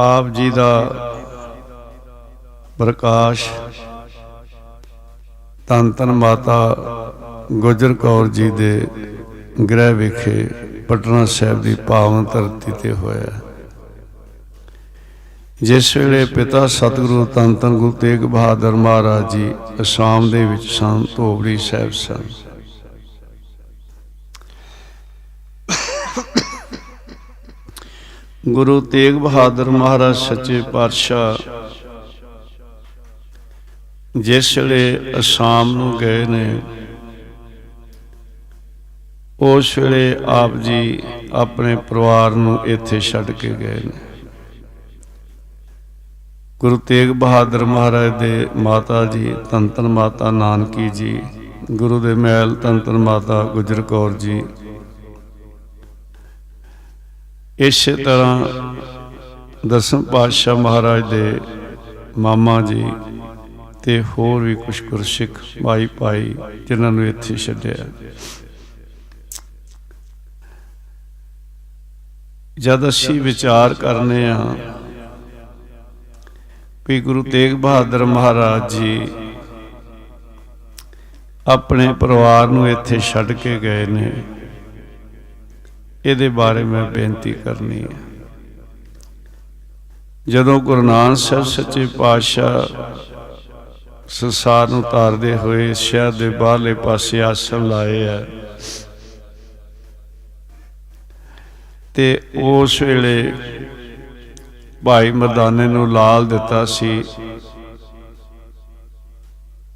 ਆਪ ਜੀ ਦਾ ਪ੍ਰਕਾਸ਼। ਤਨ ਤਨ ਮਾਤਾ ਗੁਜਰ ਕੌਰ ਜੀ ਦੇ ਗ੍ਰਹਿ ਵਿਖੇ ਪਟਨਾ ਸਾਹਿਬ ਦੀ ਪਾਵਨ ਧਰਤੀ ਤੇ ਹੋਇਆ। ਜਿਸ ਵੇਲੇ ਪਿਤਾ ਸਤਿਗੁਰੂ ਧੰਨ ਧੰਨ ਗੁਰੂ ਤੇਗ ਬਹਾਦਰ ਮਹਾਰਾਜ ਜੀ ਅਸਾਮ ਦੇ ਵਿੱਚ ਸਨ, ਧੋਬੜੀ ਸਾਹਿਬ ਸਨ। ਗੁਰੂ ਤੇਗ ਬਹਾਦਰ ਮਹਾਰਾਜ ਸੱਚੇ ਪਾਤਸ਼ਾਹ। ਜਿਸ ਵੇਲੇ ਅਸਾਮ ਨੂੰ ਗਏ ਨੇ, ਉਸ ਵੇਲੇ ਆਪ ਜੀ ਆਪਣੇ ਪਰਿਵਾਰ ਨੂੰ ਇੱਥੇ ਛੱਡ ਕੇ ਗਏ ਨੇ। ਗੁਰੂ ਤੇਗ ਬਹਾਦਰ ਮਹਾਰਾਜ ਦੇ ਮਾਤਾ ਜੀ ਧੰਨ ਮਾਤਾ ਨਾਨਕੀ ਜੀ, ਗੁਰੂ ਦੇ ਮਹਿਲ ਧੰਨ ਮਾਤਾ ਗੁਜਰ ਕੌਰ ਜੀ ਇਸੇ ਤਰ੍ਹਾਂ ਦਸਮ ਪਾਤਸ਼ਾਹ ਮਹਾਰਾਜ ਦੇ ਮਾਮਾ ਜੀ ਤੇ ਹੋਰ ਵੀ ਕੁਝ ਗੁਰਸਿੱਖ ਭਾਈ ਭਾਈ ਜਿਨ੍ਹਾਂ ਨੂੰ ਇੱਥੇ ਛੱਡਿਆ। ਜਦ ਅਸੀਂ ਵਿਚਾਰ ਕਰਨੇ ਆ ਵੀ ਗੁਰੂ ਤੇਗ ਬਹਾਦਰ ਮਹਾਰਾਜ ਜੀ ਆਪਣੇ ਪਰਿਵਾਰ ਨੂੰ ਇੱਥੇ ਛੱਡ ਕੇ ਗਏ ਨੇ ਇਹਦੇ ਬਾਰੇ ਮੈਂ ਬੇਨਤੀ ਕਰਨੀ ਹੈ। ਜਦੋਂ ਗੁਰੂ ਨਾਨਕ ਸਾਹਿਬ ਸੱਚੇ ਪਾਤਸ਼ਾਹ ਸੰਸਾਰ ਨੂੰ ਤਾਰਦੇ ਹੋਏ ਸ਼ਹਿਰ ਦੇ ਬਾਹਰਲੇ ਪਾਸੇ ਆਸਣ ਲਾਏ ਆ ਤੇ ਉਸ ਵੇਲੇ ਭਾਈ ਮਰਦਾਨੇ ਨੂੰ ਲਾਲ ਦਿੱਤਾ ਸੀ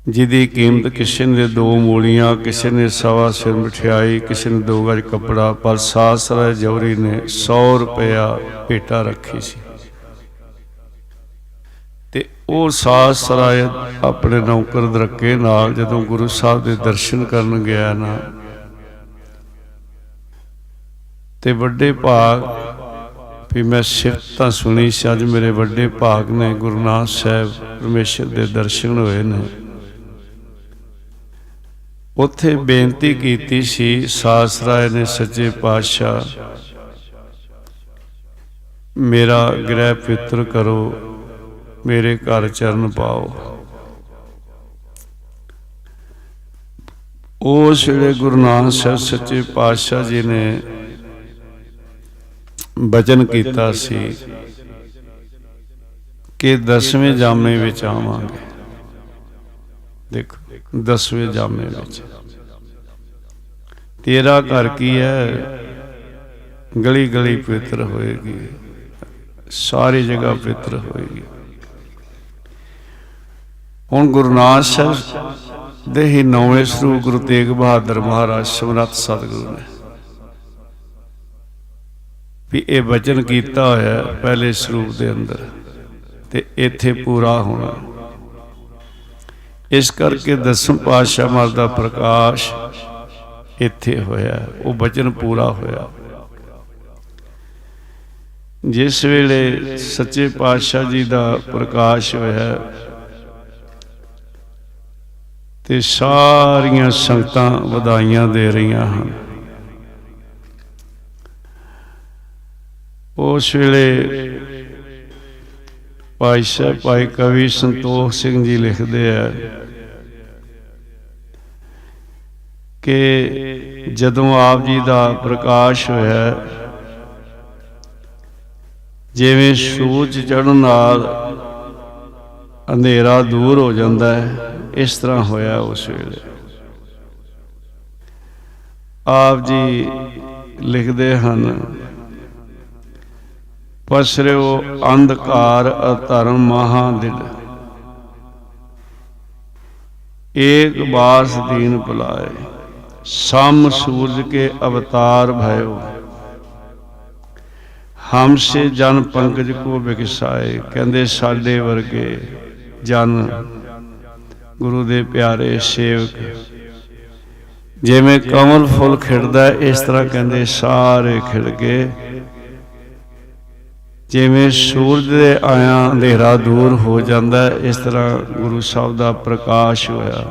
ਜਿਹਦੀ ਕੀਮਤ ਕਿਸੇ ਨੇ ਦੋ ਮੂਲੀਆਂ, ਕਿਸੇ ਨੇ ਸਵਾ ਸਿਰ ਮਠਿਆਈ, ਕਿਸੇ ਨੇ ਦੋ ਗਜ ਕੱਪੜਾ, ਪਰ ਸਾਸਰਾ ਜੌਰੀ ਨੇ 100 ਰੁਪਇਆ ਭੇਟਾ ਰੱਖੀ ਸੀ। ਤੇ ਉਹ ਸਾਸਰਾ ਆਪਣੇ ਨੌਕਰ ਦਰਕੇ ਨਾਲ ਜਦੋਂ ਗੁਰੂ ਸਾਹਿਬ ਦੇ ਦਰਸ਼ਨ ਕਰਨ ਗਿਆ ਨਾ, ਤੇ ਵੱਡੇ ਭਾਗ ਵੀ ਮੈਂ ਸਿਫਤ ਤਾਂ ਸੁਣੀ ਸੀ, ਅੱਜ ਮੇਰੇ ਵੱਡੇ ਭਾਗ ਨੇ ਗੁਰੂ ਨਾਨਕ ਸਾਹਿਬ ਪਰਮੇਸ਼ਰ ਦੇ ਦਰਸ਼ਨ ਹੋਏ ਨੇ। ਉੱਥੇ ਬੇਨਤੀ ਕੀਤੀ ਸੀ, ਸਾਸਰਾਏ ਨੇ ਸੱਚੇ ਪਾਤਸ਼ਾਹ, ਮੇਰਾ ਗ੍ਰਹਿ ਪਿੱਤਰ ਕਰੋ, ਮੇਰੇ ਘਰ ਚਰਨ ਪਾਓ। ਉਸ ਵੇਲੇ ਗੁਰੂ ਨਾਨਕ ਸਾਹਿਬ ਸੱਚੇ ਪਾਤਸ਼ਾਹ ਜੀ ਨੇ ਬਚਨ ਕੀਤਾ ਸੀ ਕਿ ਦਸਵੇਂ ਜਾਮੇ ਵਿੱਚ ਆਵਾਂਗੇ। ਦੇਖੋ, ਦਸਵੇਂ ਜਾਮੇ ਵਿੱਚ। ਤੇਰਾ ਘਰ ਕੀ ਹੈ? ਗਲੀ ਗਲੀ ਪਵਿੱਤਰ ਹੋਏਗੀ। ਸਾਰੀ ਜਗ੍ਹਾ ਪਵਿੱਤਰ ਹੋਏਗੀ। ਹੁਣ ਗੁਰੂ ਨਾਨਕ ਸਾਹਿਬ ਦੇ ਹੀ ਨੌਵੇਂ ਸਰੂਪ ਗੁਰੂ ਤੇਗ ਬਹਾਦਰ ਮਹਾਰਾਜ ਸਮਰੱਥ ਸਤਿਗੁਰੂ ਨੇ। ਵੀ ਇਹ ਵਚਨ ਕੀਤਾ ਹੋਇਆ ਪਹਿਲੇ ਸਰੂਪ ਦੇ ਅੰਦਰ ਤੇ ਇੱਥੇ ਪੂਰਾ ਹੋਣਾ। ਇਸ ਕਰਕੇ ਦਸਮ ਪਾਤਸ਼ਾਹ ਮਰ ਦਾ ਪ੍ਰਕਾਸ਼ ਇੱਥੇ ਹੋਇਆ, ਉਹ ਵਚਨ ਪੂਰਾ ਹੋਇਆ। ਜਿਸ ਵੇਲੇ ਸੱਚੇ ਪਾਤਸ਼ਾਹ ਜੀ ਦਾ ਪ੍ਰਕਾਸ਼ ਹੋਇਆ ਤੇ ਸਾਰੀਆਂ ਸੰਗਤਾਂ ਵਧਾਈਆਂ ਦੇ ਰਹੀਆਂ ਹਨ। ਉਸ ਵੇਲੇ ਭਾਈ ਸਾਹਿਬ, ਭਾਈ ਕਵੀ ਸੰਤੋਖ ਸਿੰਘ ਜੀ ਲਿਖਦੇ ਆ ਕਿ ਜਦੋਂ ਆਪ ਜੀ ਦਾ ਪ੍ਰਕਾਸ਼ ਹੋਇਆ, ਜਿਵੇਂ ਸੂਰਜ ਚੜ੍ਹਨ ਨਾਲ ਅੰਧੇਰਾ ਦੂਰ ਹੋ ਜਾਂਦਾ ਹੈ, ਇਸ ਤਰ੍ਹਾਂ ਹੋਇਆ ਉਸ ਵੇਲੇ। ਆਪ ਜੀ ਲਿਖਦੇ ਹਨ ਪਸਰਿਓ ਅੰਧਕਾਰ ਅਧਰਮ ਮਹਾਦਿਲ ਏਕ ਬਾਸ ਦੀਨ ਭੁਲਾਏ, ਸਮ ਸੂਰਜ ਕੇ ਅਵਤਾਰ ਭਇਓ। ਹਮਸੇ ਜਨ ਪੰਕਜ ਕੋ ਵਿਕਸਾਏ, ਕਹਿੰਦੇ ਸਾਡੇ ਵਰਗੇ ਜਨ, ਗੁਰੂ ਦੇ ਪਿਆਰੇ ਸੇਵਕ। ਜਿਵੇਂ ਕਮਲ ਫੁੱਲ ਖਿੜਦਾ, ਇਸ ਤਰ੍ਹਾਂ ਕਹਿੰਦੇ ਸਾਰੇ ਖਿੜ ਗਏ। ਜਿਵੇਂ ਸੂਰਜ ਦੇ ਆਇਆ ਹਨੇਰਾ ਦੂਰ ਹੋ ਜਾਂਦਾ ਇਸ ਤਰ੍ਹਾਂ ਗੁਰੂ ਸਾਹਿਬ ਦਾ ਪ੍ਰਕਾਸ਼ ਹੋਇਆ।